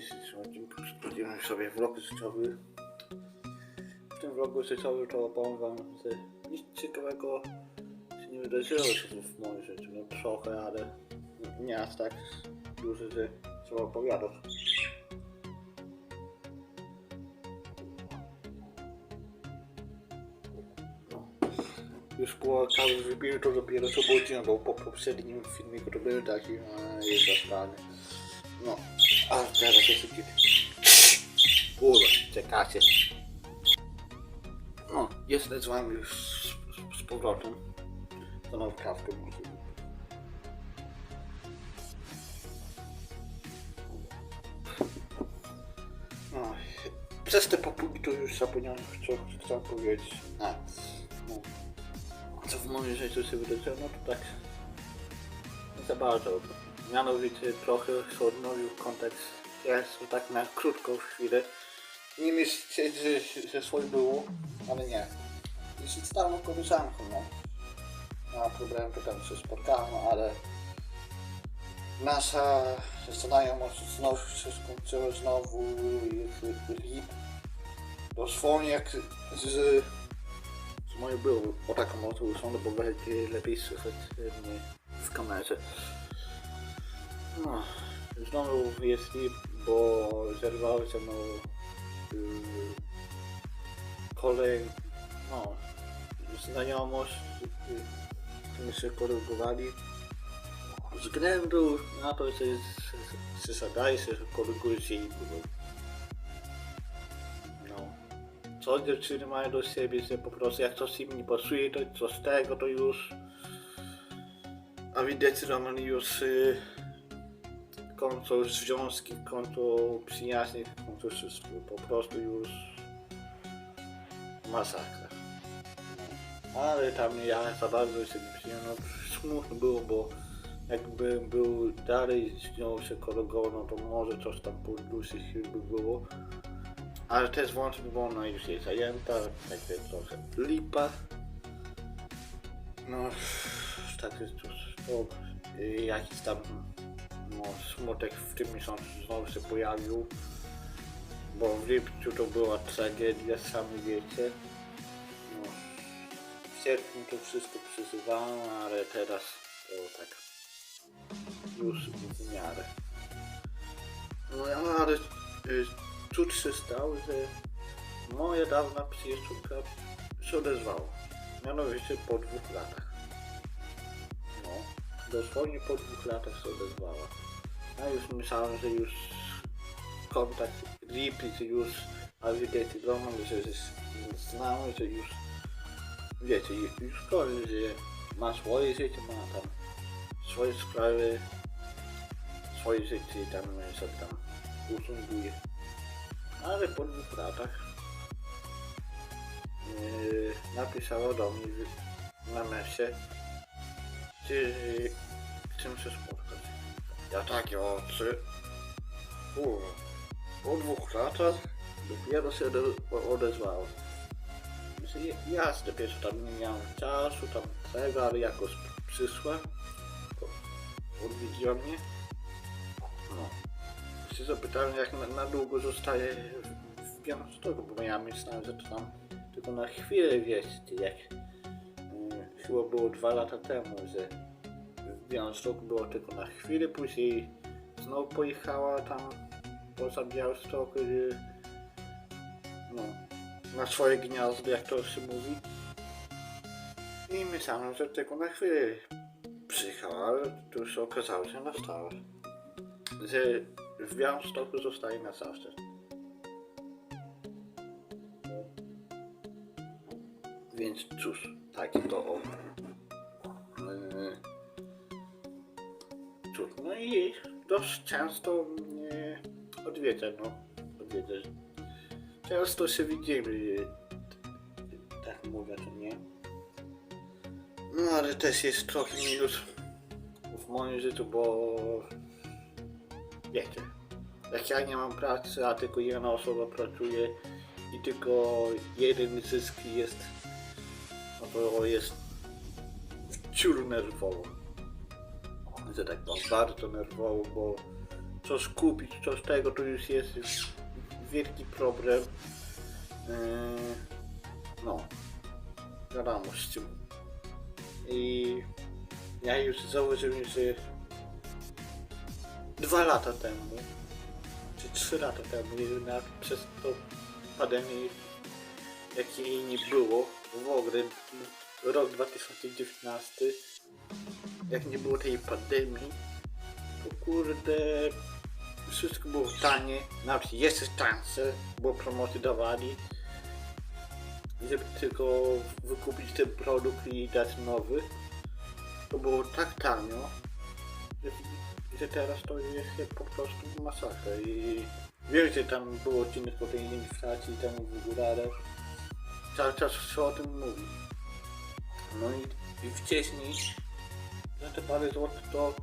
dzisiejszym odcinku sprawdziłem sobie vlog życiowy. W tym vlogu życiowym to opowiem wam, że nic ciekawego się nie wydarzyło się w moim życiu. No trochę, ale nie aż tak dużo, że trzeba opowiadać. Już po cały wybił to dopiero co budziłem, bo po poprzednim filmiku to był taki, a jest zastany. No, a teraz jest taki... Kurwa, czekacie. No, jestem z wami już z, z, powrotem. To na kawkę muszę. No, przez te popługi to już zapomniałem, co chciałem powiedzieć. A, no. Co w moim życiu się wydarzyło, no to tak nie za bardzo. Mianowicie trochę się odnowił kontekst. Jest tak na krótką chwilę. Nie myślcie, że, że swoje było, ale nie. Jeśli starą koleżanką, no. Ma problem, to tam się spotkałem, ale nasza znajomość znowu się skończyła, znowu lip. Dosłownie jak z, z moją byłą, o taką usunę, bo lepiej słychać mnie w kamerze. No, znowu jest lip, bo zerwały się mną yy, kolej, no, znajomość, yy, którym się korygowali. Z względu na to, że się zadaje się, koryguje się i No. Co dziewczyny mają do siebie, że po prostu jak coś im nie pasuje, to co z tego, to już... A widać, że Roman już y, kończą związki, kończą przyjaźnie, kończą wszystko. Po prostu już masakra. Ale tam ja za bardzo się nie przyjemno. No, smutno było, bo jakby był dalej z nią się kolegował, no to może coś tam po dłuższej chwili by było. Ale też włącznie, bo ona już jest zajęta, więc trochę lipa. No, tak jest to, y, jakiś tam no, smutek w tym miesiącu znowu się pojawił. Bo w lipcu to była tragedia, sami wiecie. No, w sierpniu to wszystko przeżywałem, ale teraz to tak już w miarę. No ale y, cud się stało, że moja dawna przyjaciółka się odezwała. Mianowicie po dwóch latach. No, dosłownie po dwóch latach się odezwała. Ja już myślałem, że już kontakt lipi, że już, a widać Roman, że że znamy, że już wiecie, już- koniec, że ma swoje życie, ma tam swoje sprawy, swoje życie i tam sobie tam usunguje. Ale po dwóch latach yy, napisała do mnie na mesie, czy chcę się spotkać. Ja takie oczy. Kurwa, po dwóch latach dopiero się ode- odezwała. Myślę, jasne, pierwszy tam nie miałem czasu, tam tego, ale jakoś przyszła. to Odwiedziła mnie. No. Się zapytałem, jak na, na długo zostaje w, w Białymstoku, bo ja myślałem, że to tam tylko na chwilę wiecie, jak chyba było dwa lata temu, że w Białymstoku było tylko na chwilę, później znowu pojechała tam poza Białystok, yy, no, na swoje gniazdo, jak to się mówi. I myślałem, że tylko na chwilę przyjechała, ale tu się okazało, że na stałe. Że w Białymstoku zostaje na zawsze. Więc cóż, taki to o. No i dość często mnie odwiedza, no. Odwiedza. Często się widzimy, tak mówię, to nie. No ale też jest trochę minus w moim życiu, bo wiecie, jak ja nie mam pracy, a tylko jedna osoba pracuje i tylko jeden zysk jest, to jest ciur nerwowo. Że tak powiem, bardzo nerwowo, bo coś kupić, coś tego, to już jest wielki problem. Yy, no, wiadomo z tym. I ja już założyłem, że dwa lata temu, czy trzy lata temu, jednak przez to pandemię, jakiej nie było, w ogóle rok 2019, jak nie było tej pandemii, to kurde, wszystko było tanie, nawet jeszcze tańsze, bo promoty dawali, żeby tylko wykupić ten produkt i dać nowy, to było tak tanio, że, że teraz to jest po prostu masakra i wiem, że tam było odcinek po tej inflacji tam w górę, cały czas się o tym mówi. No i, i wcześniej za te parę złotych to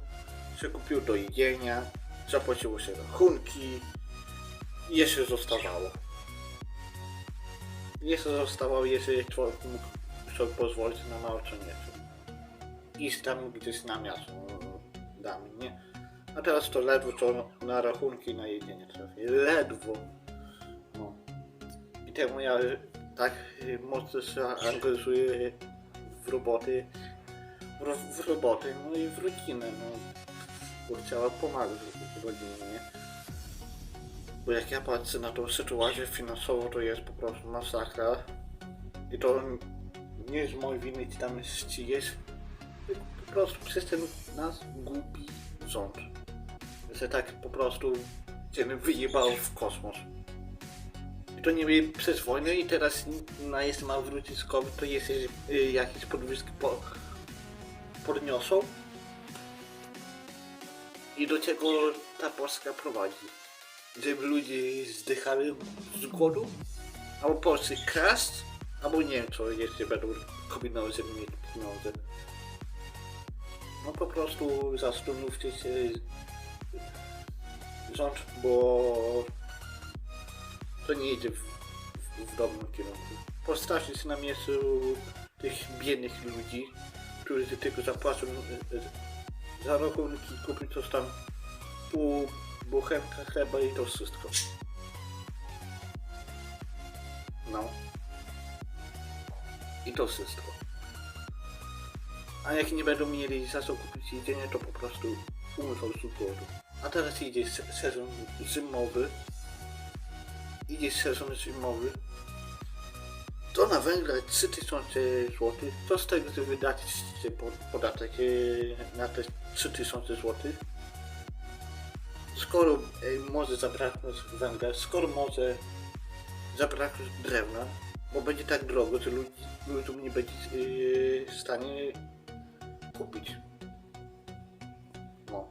się kupił do jedzenia, zapłaciło się rachunki i jeszcze zostawało. Jeszcze zostawało, jeżeli człowiek mógł sobie pozwolić na małe co nieco. Iść tam gdzieś na miasto damy, nie? A teraz to ledwo co na rachunki na jedzenie trafi. Ledwo. No. I temu ja tak y, mocno się angażuję w roboty, w, w roboty, no i w rodzinę, no. Bo chciała pomagać rodzinie, nie? Bo jak ja patrzę na tą sytuację finansową, to jest po prostu masakra. I to nie jest mojej winy, czy tam jest czyjeś, tylko po prostu przez ten nas głupi rząd. Że tak po prostu cię wyjebał w kosmos. To nie wiem przez wojnę i teraz na jest ma wrócić z COVID, to jest y, jakieś podwyżki po, podniosą. I do czego ta Polska prowadzi? Żeby ludzie zdychali z głodu? Albo Polscy kraść? Albo nie wiem co jeszcze będą kombinować, żeby mieć pieniądze. No po prostu zastanówcie się rząd, bo to nie idzie w, w, w dobrym kierunku. Postawcie się na miejscu tych biednych ludzi, którzy tylko zapłacą e, e, za rachunki, kupić coś tam pół buchenka chleba i to wszystko. No. I to wszystko. A jak nie będą mieli za co kupić jedzenie, to po prostu umrą z głodu. A teraz idzie se- sezon zimowy. Idzie sezon zimowy. To na węgle 3000 zł. Co z tego, że wydacie po- podatek e, na te 3000 zł? Skoro e, może zabraknąć węgla, skoro może zabraknąć drewna, bo będzie tak drogo, że ludzi, ludziom nie będzie e, w stanie kupić. No.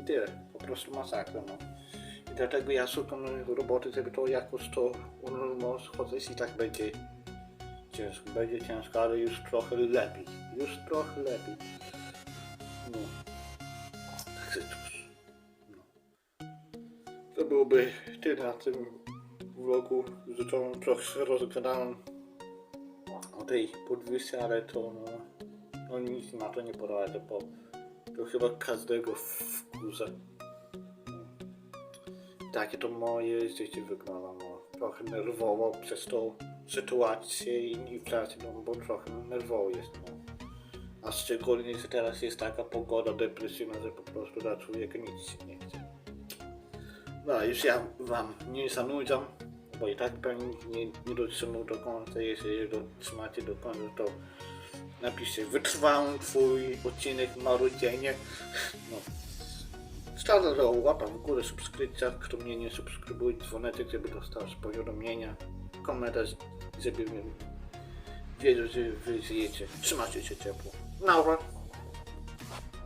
I tyle. Po prostu masakra, no. Dlatego ja szukam roboty, żeby to jakoś to chociaż i tak będzie ciężko. Będzie ciężko, ale już trochę lepiej. Już trochę lepiej. No. Także cóż. No. To byłoby tyle na tym vlogu. Zresztą trochę rozgadałem o tej podwyżce, ale to no, no nic na to nie poradzę, bo to chyba każdego wkurza. Takie to moje życie wygląda, no. Trochę nerwowo przez tą sytuację i inflację, no bo trochę nerwowo jest, no. A szczególnie, że teraz jest taka pogoda depresyjna, że po prostu dla człowieka nic się nie chce. No, już ja wam nie zanudzam, bo i tak pewnie nie, nie dotrzymał do końca. Jeżeli dotrzymacie do końca, to napiszcie wytrwałem twój odcinek marudzienie. No. Do łapa w górę, subskrypcja, kto mnie nie subskrybuje, dzwoneczek, żeby dostał powiadomienia, komentarz, żeby wiedział, że wy żyjecie. Trzymajcie się ciepło. Naura.